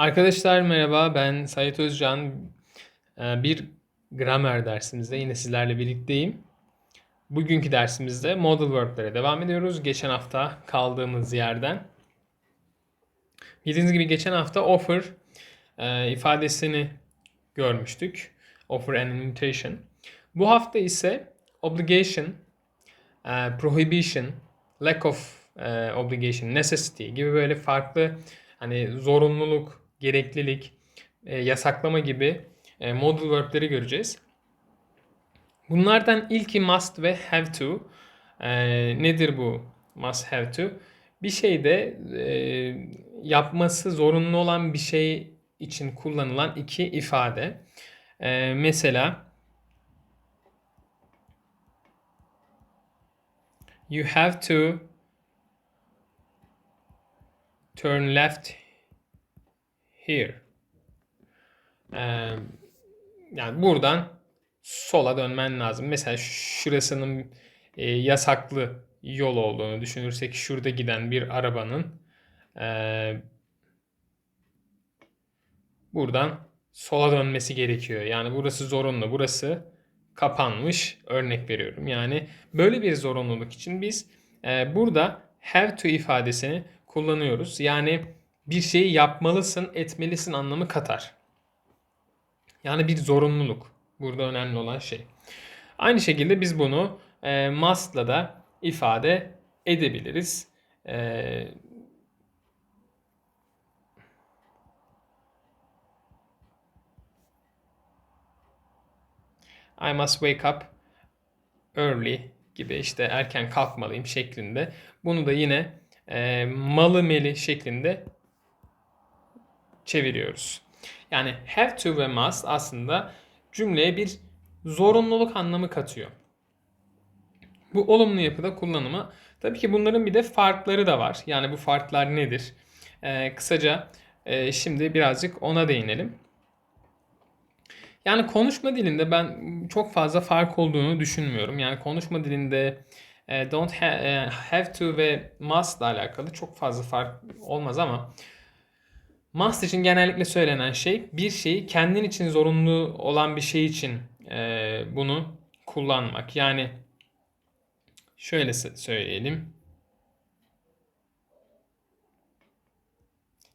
Arkadaşlar merhaba ben Sait Özcan. Ee, Bir gramer dersimizde yine sizlerle birlikteyim. Bugünkü dersimizde model verb'lere devam ediyoruz. Geçen hafta kaldığımız yerden. Bildiğiniz gibi geçen hafta offer e, ifadesini görmüştük. Offer an invitation. Bu hafta ise obligation, e, prohibition, lack of e, obligation, necessity gibi böyle farklı hani zorunluluk, gereklilik, e, yasaklama gibi e, modal verb'leri göreceğiz. Bunlardan ilki must ve have to. E, nedir bu must have to? Bir şeyde e, yapması zorunlu olan bir şey için kullanılan iki ifade. E, mesela you have to turn left here. Ee, yani buradan sola dönmen lazım. Mesela şurasının e, yasaklı yol olduğunu düşünürsek şurada giden bir arabanın e, buradan sola dönmesi gerekiyor. Yani burası zorunlu, burası kapanmış. Örnek veriyorum. Yani böyle bir zorunluluk için biz e, burada have to ifadesini kullanıyoruz. Yani bir şeyi yapmalısın, etmelisin anlamı katar. Yani bir zorunluluk. Burada önemli olan şey. Aynı şekilde biz bunu e, must'la da ifade edebiliriz. E, I must wake up early gibi işte erken kalkmalıyım şeklinde. Bunu da yine e, malı meli şeklinde çeviriyoruz. Yani have to ve must aslında cümleye bir zorunluluk anlamı katıyor. Bu olumlu yapıda kullanımı. Tabii ki bunların bir de farkları da var. Yani bu farklar nedir? Ee, kısaca e, şimdi birazcık ona değinelim. Yani konuşma dilinde ben çok fazla fark olduğunu düşünmüyorum. Yani konuşma dilinde e, don't ha, e, have to ve must ile alakalı çok fazla fark olmaz ama must için genellikle söylenen şey bir şeyi kendin için zorunlu olan bir şey için e, bunu kullanmak. Yani şöyle söyleyelim.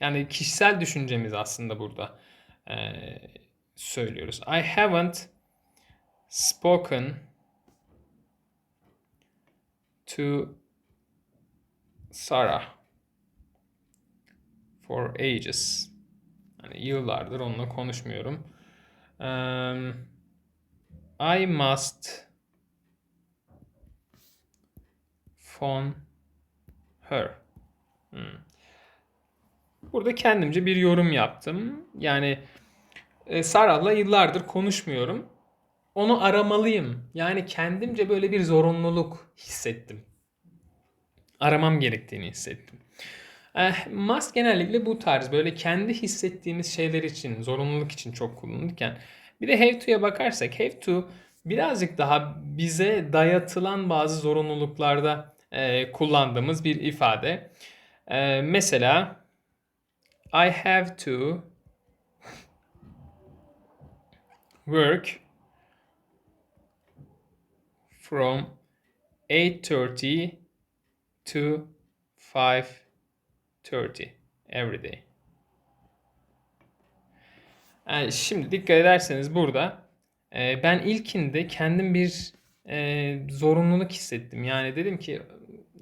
Yani kişisel düşüncemiz aslında burada e, söylüyoruz. I haven't spoken to Sarah for ages. Yani yıllardır onunla konuşmuyorum. Um, I must phone her. Hmm. Burada kendimce bir yorum yaptım. Yani e, Sarah'la yıllardır konuşmuyorum. Onu aramalıyım. Yani kendimce böyle bir zorunluluk hissettim. Aramam gerektiğini hissettim. Eh, must genellikle bu tarz böyle kendi hissettiğimiz şeyler için, zorunluluk için çok kullanılırken bir de have to'ya bakarsak have to birazcık daha bize dayatılan bazı zorunluluklarda e, kullandığımız bir ifade. E, mesela I have to work from 8:30 to 5:30 every day. Yani şimdi dikkat ederseniz burada e, ben ilkinde kendim bir e, zorunluluk hissettim. Yani dedim ki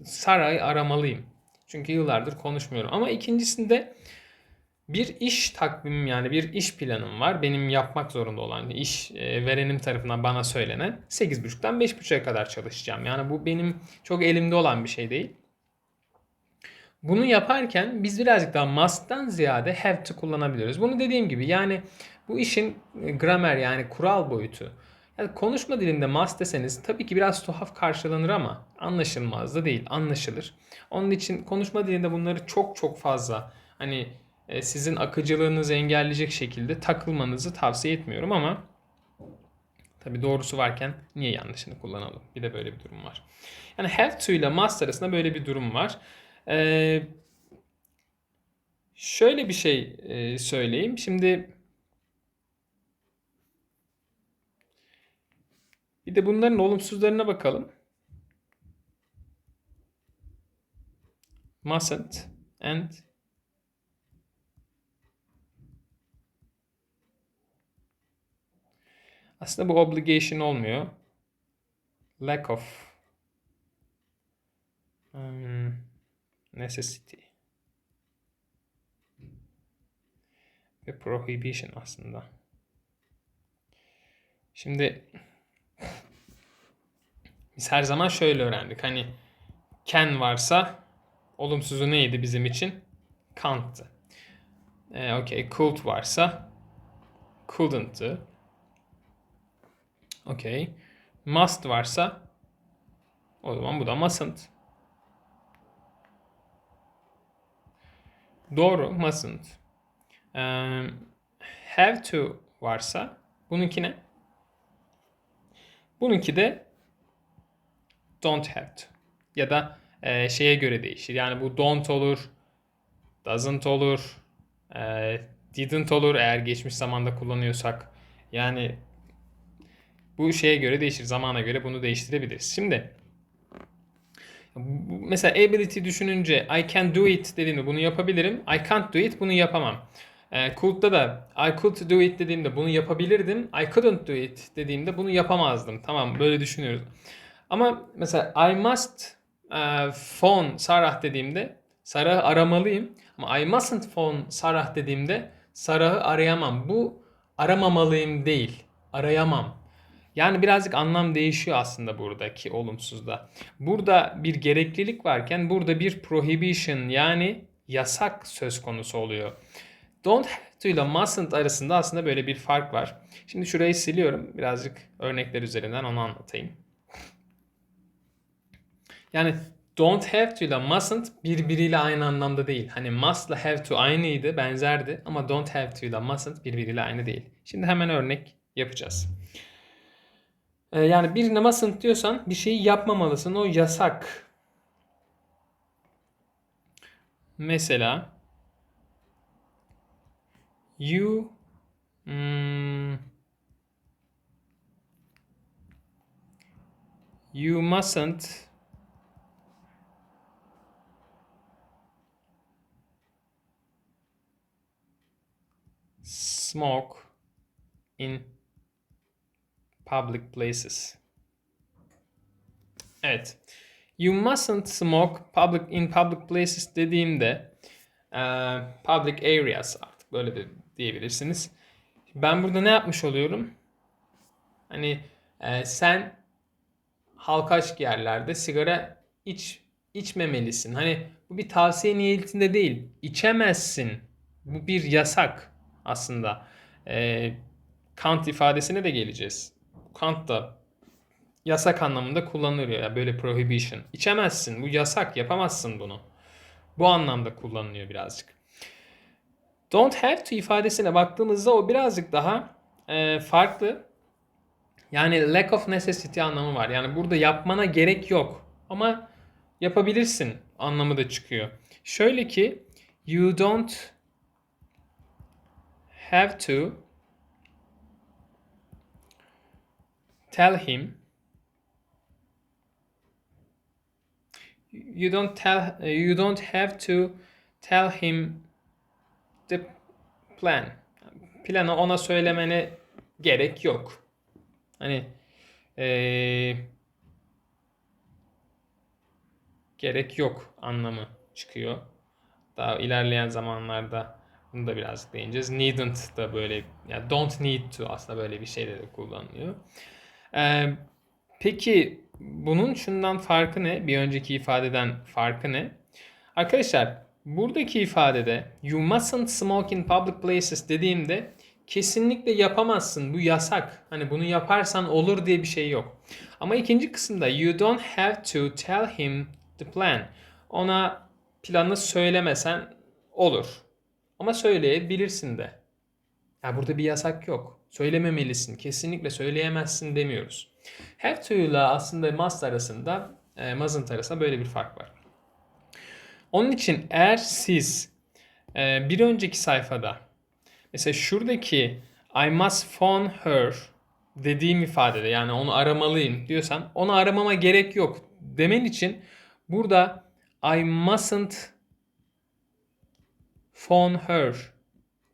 Sara'yı aramalıyım. Çünkü yıllardır konuşmuyorum. Ama ikincisinde bir iş takvimim yani bir iş planım var. Benim yapmak zorunda olan iş e, verenim tarafından bana söylenen 8.30'dan 5.30'a kadar çalışacağım. Yani bu benim çok elimde olan bir şey değil. Bunu yaparken biz birazcık daha must'tan ziyade have to kullanabiliyoruz. Bunu dediğim gibi yani bu işin e, gramer yani kural boyutu. Yani konuşma dilinde must deseniz tabii ki biraz tuhaf karşılanır ama anlaşılmaz da değil, anlaşılır. Onun için konuşma dilinde bunları çok çok fazla hani e, sizin akıcılığınızı engelleyecek şekilde takılmanızı tavsiye etmiyorum ama tabi doğrusu varken niye yanlışını kullanalım? Bir de böyle bir durum var. Yani have to ile must arasında böyle bir durum var. Ee, Şöyle bir şey e, söyleyeyim. Şimdi bir de bunların olumsuzlarına bakalım. Mustn't and Aslında bu obligation olmuyor. Lack of um, necessity ve prohibition aslında. Şimdi biz her zaman şöyle öğrendik. Hani can varsa olumsuzu neydi bizim için? Can'tı. Ee, okay. Could varsa couldn't'tı. Okay. Must varsa o zaman bu da mustn't. Doğru. Mustn't. Ee, have to varsa bununki ne? Bununki de don't have to. Ya da e, şeye göre değişir. Yani bu don't olur, doesn't olur, e, didn't olur eğer geçmiş zamanda kullanıyorsak. Yani bu şeye göre değişir. Zamana göre bunu değiştirebiliriz. Şimdi mesela ability düşününce I can do it dediğimde bunu yapabilirim. I can't do it bunu yapamam. E, could'da da I could do it dediğimde bunu yapabilirdim. I couldn't do it dediğimde bunu yapamazdım. Tamam böyle düşünüyoruz. Ama mesela I must uh, phone Sarah dediğimde Sarah'ı aramalıyım. Ama I mustn't phone Sarah dediğimde Sarah'ı arayamam. Bu aramamalıyım değil. Arayamam. Yani birazcık anlam değişiyor aslında buradaki olumsuzda. Burada bir gereklilik varken burada bir prohibition yani yasak söz konusu oluyor. Don't have to ile mustn't arasında aslında böyle bir fark var. Şimdi şurayı siliyorum. Birazcık örnekler üzerinden onu anlatayım. Yani don't have to ile mustn't birbiriyle aynı anlamda değil. Hani must ile have to aynıydı, benzerdi ama don't have to ile mustn't birbiriyle aynı değil. Şimdi hemen örnek yapacağız. Ee, yani birine mustn't diyorsan bir şeyi yapmamalısın. O yasak. Mesela you hmm, you mustn't smoke in public places. Evet. You mustn't smoke public in public places dediğimde uh, public areas artık böyle de diyebilirsiniz. Ben burada ne yapmış oluyorum? Hani e, sen halka açık yerlerde sigara iç içmemelisin. Hani bu bir tavsiye niyetinde değil. İçemezsin. Bu bir yasak aslında. E, Kant ifadesine de geleceğiz. Kant da yasak anlamında kullanılıyor. Yani böyle prohibition. İçemezsin. Bu yasak. Yapamazsın bunu. Bu anlamda kullanılıyor birazcık. Don't have to ifadesine baktığımızda o birazcık daha e, farklı. Yani lack of necessity anlamı var. Yani burada yapmana gerek yok. Ama yapabilirsin anlamı da çıkıyor. Şöyle ki you don't have to tell him you don't tell you don't have to tell him the plan. Planı ona söylemene gerek yok. Hani ee, gerek yok anlamı çıkıyor. Daha ilerleyen zamanlarda bunu da birazcık değineceğiz. Needn't da böyle yani don't need to aslında böyle bir şeyde de kullanılıyor. Ee, peki bunun şundan farkı ne? Bir önceki ifadeden farkı ne? Arkadaşlar buradaki ifadede you mustn't smoke in public places dediğimde kesinlikle yapamazsın. Bu yasak. Hani bunu yaparsan olur diye bir şey yok. Ama ikinci kısımda you don't have to tell him the plan. Ona planı söylemesen olur. Ama söyleyebilirsin de. Ya burada bir yasak yok. Söylememelisin. Kesinlikle söyleyemezsin demiyoruz. Have to ile aslında must arasında, e, mustn't arasında böyle bir fark var. Onun için eğer siz Ee, bir önceki sayfada mesela şuradaki I must phone her dediğim ifadede yani onu aramalıyım diyorsan onu aramama gerek yok demen için burada I mustn't phone her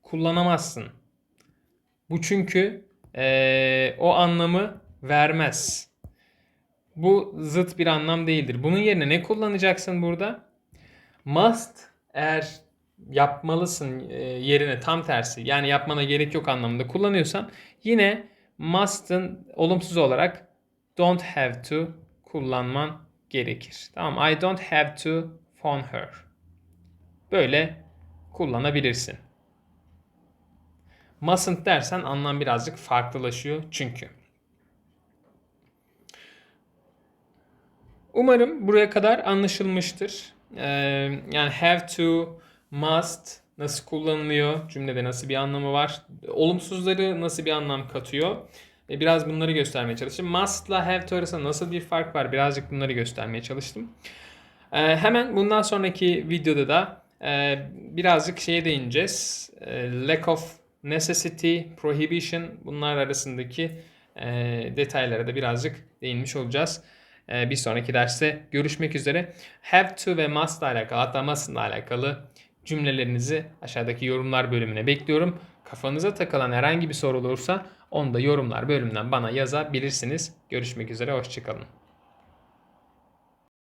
kullanamazsın. Bu çünkü eee, o anlamı vermez. Bu zıt bir anlam değildir. Bunun yerine ne kullanacaksın burada? Must eğer yapmalısın yerine tam tersi yani yapmana gerek yok anlamında kullanıyorsan yine must'ın olumsuz olarak don't have to kullanman gerekir. Tamam I don't have to phone her. Böyle kullanabilirsin. Mustn't dersen anlam birazcık farklılaşıyor çünkü. Umarım buraya kadar anlaşılmıştır. Ee, yani have to, must nasıl kullanılıyor, cümlede nasıl bir anlamı var, olumsuzları nasıl bir anlam katıyor. Ee, Biraz bunları göstermeye çalıştım. Must ile have to arasında nasıl bir fark var birazcık bunları göstermeye çalıştım. Ee, hemen bundan sonraki videoda da e, birazcık şeye değineceğiz. E, lack of necessity, prohibition bunlar arasındaki e, detaylara da birazcık değinmiş olacağız. E, bir sonraki derste görüşmek üzere. Have to ve must ile alakalı hatta must ile alakalı cümlelerinizi aşağıdaki yorumlar bölümüne bekliyorum. Kafanıza takılan herhangi bir soru olursa onu da yorumlar bölümünden bana yazabilirsiniz. Görüşmek üzere, hoşçakalın.